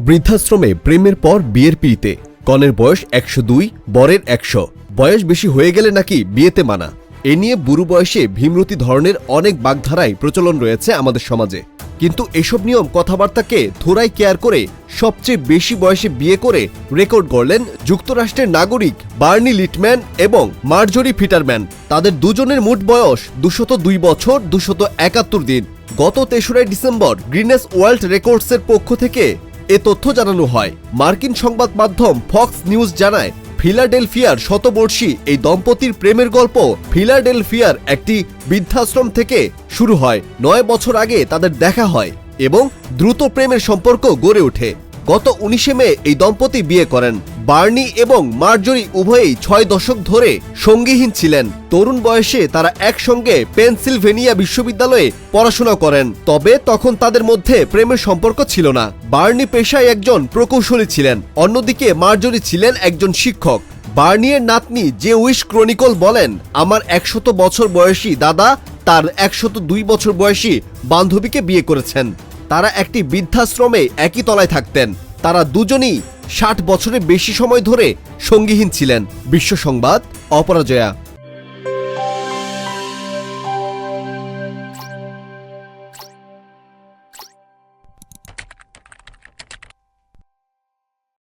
বৃদ্ধাশ্রমে প্রেমের পর বিয়ের পিড়িতে। কনের বয়স একশো দুই, বরের একশো। বয়স বেশি হয়ে গেলে নাকি বিয়েতে মানা। এ নিয়ে বুড়ো বয়সে ভীমরতি ধরনের অনেক বাগধারায় প্রচলন রয়েছে আমাদের সমাজে। কিন্তু এসব নিয়ম কথাবার্তাকে থোড়াই কেয়ার করে সবচেয়ে বেশি বয়সে বিয়ে করে রেকর্ড গড়লেন যুক্তরাষ্ট্রের নাগরিক বার্নি লিটম্যান এবং মার্জরি ফিটারম্যান। তাদের দুজনের মোট বয়স দুশত দুই বছর, দুশত একাত্তর দিন। গত তেসরাই ডিসেম্বর গ্রিনেস ওয়ার্ল্ড রেকর্ডসের পক্ষ থেকে এ তথ্য জানানো হয়। মার্কিন সংবাদ মাধ্যম ফক্স নিউজ জানায়, ফিলাডেলফিয়ার শতবর্ষী এই দম্পতির প্রেমের গল্প ফিলাডেলফিয়ার একটি বৃদ্ধাশ্রম থেকে শুরু হয়। নয় বছর আগে তাদের দেখা হয় এবং দ্রুত প্রেমের সম্পর্ক গড়ে ওঠে। গত উনিশে মে এই দম্পতি বিয়ে করেন। বার্নি এবং মার্জরি উভয়েই ছয় দশক ধরে সঙ্গীহীন ছিলেন। তরুণ বয়সে তারা একসঙ্গে পেনসিলভেনিয়া বিশ্ববিদ্যালয়ে পড়াশোনা করেন। তবে তখন তাদের মধ্যে প্রেমের সম্পর্ক ছিল না। বার্নি পেশায় একজন প্রকৌশলী ছিলেন। অন্যদিকে মার্জরি ছিলেন একজন শিক্ষক। বার্নিয়ের নাতনি যে উইশ ক্রনিকল বলেন, আমার একশত বছর বয়সী দাদা তার একশত দুই বছর বয়সী বান্ধবীকে বিয়ে করেছেন। তারা একটি বৃদ্ধাশ্রমে একই তলায় থাকতেন। তারা দুজনই ষাট বছরের বেশি সময় ধরে সঙ্গীহীন ছিলেন। বিশ্ব সংবাদ, অপরাজয়া।